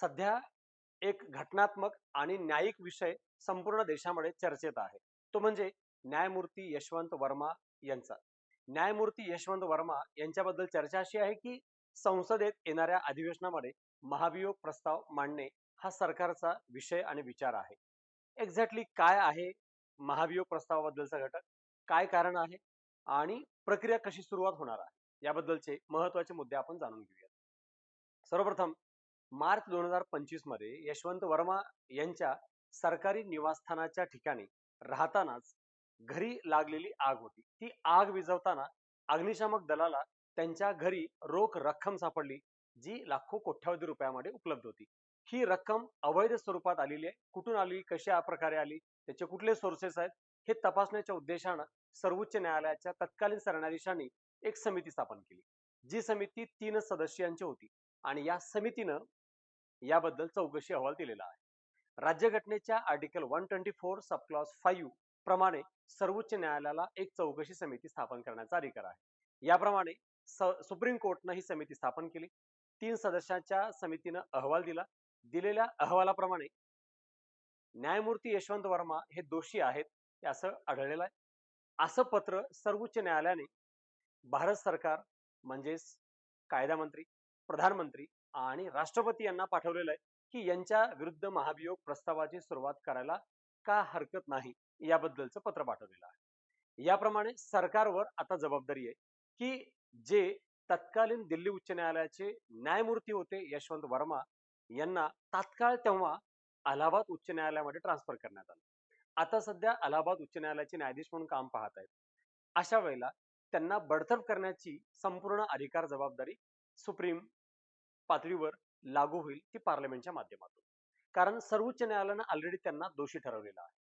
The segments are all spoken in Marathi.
सध्या एक घटनात्मक आणि न्यायिक विषय संपूर्ण देशामध्ये चर्चेत आहे. तो म्हणजे न्यायमूर्ती यशवंत वर्मा यांचा. न्यायमूर्ती यशवंत वर्मा यांच्याबद्दल चर्चा अशी आहे की संसदेत येणाऱ्या अधिवेशनामध्ये महाभियोग प्रस्ताव मांडणे हा सरकारचा विषय आणि विचार आहे. एक्झॅक्टली काय आहे महाभियोग प्रस्तावाबद्दलचा घटक? काय कारण आहे? आणि प्रक्रिया कशी सुरुवात होणार आहे? याबद्दलचे महत्त्वाचे मुद्दे आपण जाणून घेऊयात. सर्वप्रथम मार्च दोन हजार पंचवीसमध्ये यशवंत वर्मा यांच्या सरकारी निवासस्थानाच्या ठिकाणी राहतानाच घरी लागलेली आग होती. ती आग विझवताना अग्निशामक दलाला त्यांच्या घरी रोख रक्कम सापडली जी लाखो कोट्यावधी रुपयामध्ये उपलब्ध होती. ही रक्कम अवैध स्वरूपात आलेली आहे. कुठून आली? कशा प्रकारे आली? त्याचे कुठले सोर्सेस आहेत? हे तपासण्याच्या उद्देशानं सर्वोच्च न्यायालयाच्या तत्कालीन सरन्यायाधीशांनी एक समिती स्थापन केली. जी समिती तीन सदस्यांची होती आणि या समितीनं याबद्दल चौकशी अहवाल दिलेला आहे. राज्यघटनेच्या article one twenty four subclause five प्रमाणे सर्वोच्च न्यायालयाला एक चौकशी समिती स्थापन करण्याचा अधिकार आहे. याप्रमाणे सुप्रीम कोर्टनं ही समिती स्थापन केली. तीन सदस्यांच्या समितीनं अहवाल दिला. दिलेल्या अहवालाप्रमाणे न्यायमूर्ती यशवंत वर्मा हे दोषी आहेत असं आढळलेलं आहे. असं पत्र सर्वोच्च न्यायालयाने भारत सरकार म्हणजेच कायदा मंत्री प्रधानमंत्री आणि राष्ट्रपती यांना पाठवलेलं आहे की यांच्या विरुद्ध महाभियोग प्रस्तावाची सुरुवात करायला का हरकत नाही याबद्दलचं पत्र पाठवलेलं आहे. याप्रमाणे सरकारवर आता जबाबदारी आहे की जे तत्कालीन दिल्ली उच्च न्यायालयाचे न्यायमूर्ती होते यशवंत वर्मा यांना तात्काळ तेव्हा अलाहाबाद उच्च न्यायालयामध्ये ट्रान्सफर करण्यात आलं. आता सध्या अलाहाबाद उच्च न्यायालयाचे न्यायाधीश म्हणून काम पाहत आहेत. अशा वेळेला त्यांना बडतर्फ करण्याची संपूर्ण अधिकार जबाबदारी सुप्रीम पातळीवर लागू होईल ती पार्लमेंटच्या माध्यमातून. कारण सर्वोच्च न्यायालयानं ऑलरेडी त्यांना दोषी ठरवलेला आहे.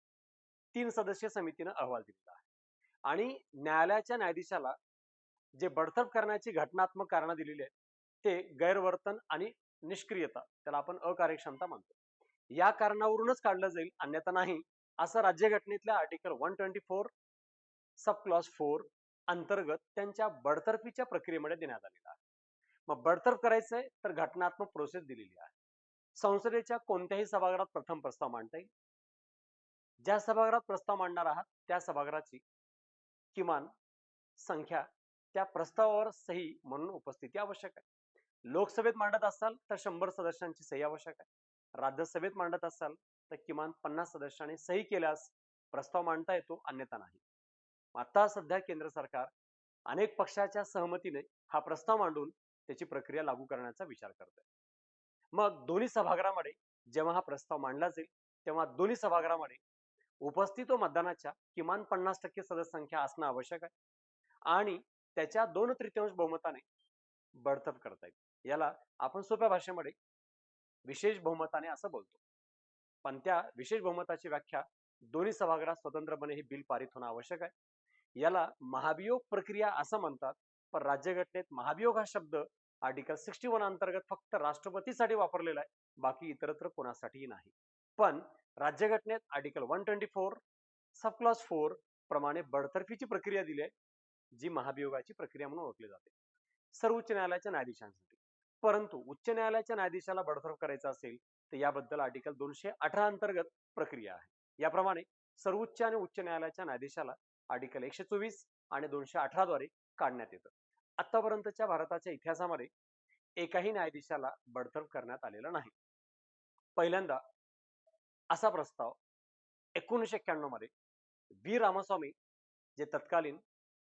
तीन सदस्यीय समितीनं अहवाल दिलेला आहे. आणि न्यायालयाच्या न्यायाधीशाला जे बडतर्फ करण्याची घटनात्मक कारणं दिलेली आहेत ते गैरवर्तन आणि निष्क्रियता त्याला आपण अकार्यक्षमता मानतो या कारणावरूनच काढलं जाईल अन्यथा नाही असं राज्यघटनेतल्या article one twenty four sub clause four अंतर्गत त्यांच्या बडतर्फीच्या प्रक्रियेमध्ये देण्यात आलेला आहे. मग बडतर्फ करायचंय तर घटनात्मक प्रोसेस दिलेली आहे. संसदेच्या कोणत्याही सभागृहात प्रथम प्रस्ताव मांडता येईल. ज्या सभागृहात प्रस्ताव मांडणार आहात त्या सभागृहाची किमान संख्या त्या प्रस्तावावर सही म्हणून उपस्थिती आवश्यक आहे. लोकसभेत मांडत असाल तर शंभर सदस्यांची सही आवश्यक आहे. राज्यसभेत मांडत असाल तर किमान पन्नास सदस्यांनी सही केल्यास प्रस्ताव मांडता येतो अन्यथा नाही. आता सध्या केंद्र सरकार अनेक पक्षाच्या सहमतीने हा प्रस्ताव मांडून त्याची प्रक्रिया लागू करण्याचा विचार करत आहे मग दोन्ही सभागृहामध्ये जेव्हा हा प्रस्ताव मांडला जाईल तेव्हा दोन्ही सभागृहामध्ये उपस्थित व मतदानाच्या किमान पन्नास टक्के सदस्य असणं आवश्यक आहे आणि त्याच्या दोन तृतीयांश बहुमताने बडतप करता येईल. याला आपण सोप्या भाषेमध्ये विशेष बहुमताने असं बोलतो. पण त्या विशेष बहुमताची व्याख्या दोन्ही सभागृहात स्वतंत्रपणे हे बिल पारित होणं आवश्यक आहे. याला महाभियोग प्रक्रिया असं म्हणतात. पण राज्यघटनेत महाभियोग हा शब्द आर्टिकल सिक्स्टी वन अंतर्गत फक्त राष्ट्रपतीसाठी वापरलेला आहे. बाकी इतरत्र कोणासाठीही नाही. पण राज्यघटनेत article one twenty four subclause four प्रमाणे बडतर्फीची प्रक्रिया दिली आहे जी महाभियोगाची प्रक्रिया म्हणून ओळखली जाते. सर्वोच्च न्यायालयाच्या न्यायाधीशांसाठी. परंतु उच्च न्यायालयाच्या न्यायाधीशाला बडतर्फ करायचा असेल तर याबद्दल आर्टिकल दोनशे अठरा अंतर्गत प्रक्रिया आहे. याप्रमाणे सर्वोच्च आणि उच्च न्यायालयाच्या न्यायाधीशाला आर्टिकल एकशे चोवीस आणि दोनशे अठरा द्वारे काढण्यात येतं. आतापर्यंतच्या भारताच्या इतिहासामध्ये एकाही न्यायाधीशाला बडतर्फ करण्यात आलेला नाही. पहिल्यांदा असा प्रस्ताव एकोणीसशे एक्क्याण्णवमध्ये व्ही. रामास्वामी जे तत्कालीन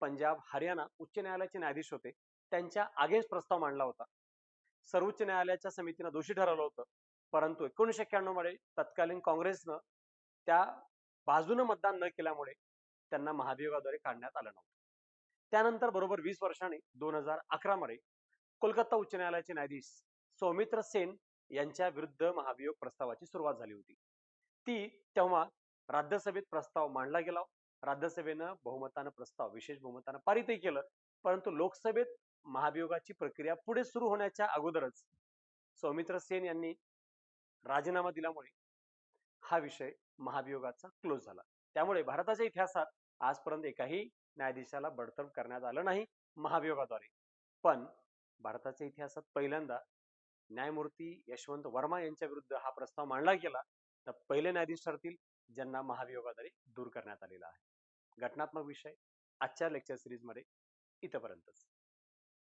पंजाब हरियाणा उच्च न्यायालयाचे न्यायाधीश होते त्यांच्या अगेन्स्ट प्रस्ताव मांडला होता. सर्वोच्च न्यायालयाच्या समितीनं दोषी ठरवलं होतं परंतु एकोणीसशे एक्क्याण्णवमध्ये तत्कालीन काँग्रेसनं त्या बाजूनं मतदान न केल्यामुळे त्यांना महाभियोगाद्वारे काढण्यात आलं नव्हतं. त्यानंतर बरोबर वीस वर्षांनी दोन हजार अकरा मध्ये कोलकाता उच्च न्यायालयाचे न्यायाधीश सौमित्र सेन यांच्या विरुद्ध महाभियोग प्रस्तावाची सुरुवात झाली होती. ती तेव्हा राज्यसभेत प्रस्ताव मांडला गेला. राज्यसभेनं बहुमतानं प्रस्ताव विशेष बहुमतानं पारितही केलं. परंतु लोकसभेत महाभियोगाची प्रक्रिया पुढे सुरू होण्याच्या अगोदरच सौमित्र सेन यांनी राजीनामा दिल्यामुळे हा विषय महाभियोगाचा क्लोज झाला. त्यामुळे भारताच्या इतिहासात आजपर्यंत एकाही न्यायाधीशाला बडतर्फ करण्यात आलं नाही महाभियोगाद्वारे. पण भारताच्या इतिहासात पहिल्यांदा न्यायमूर्ती यशवंत वर्मा यांच्या विरुद्ध हा प्रस्ताव मांडला गेला तर पहिले न्यायाधीश ठरतील ज्यांना महाभियोगाद्वारे दूर करण्यात आलेला आहे. घटनात्मक विषय आजच्या लेक्चर सिरीजमध्ये इथपर्यंतच.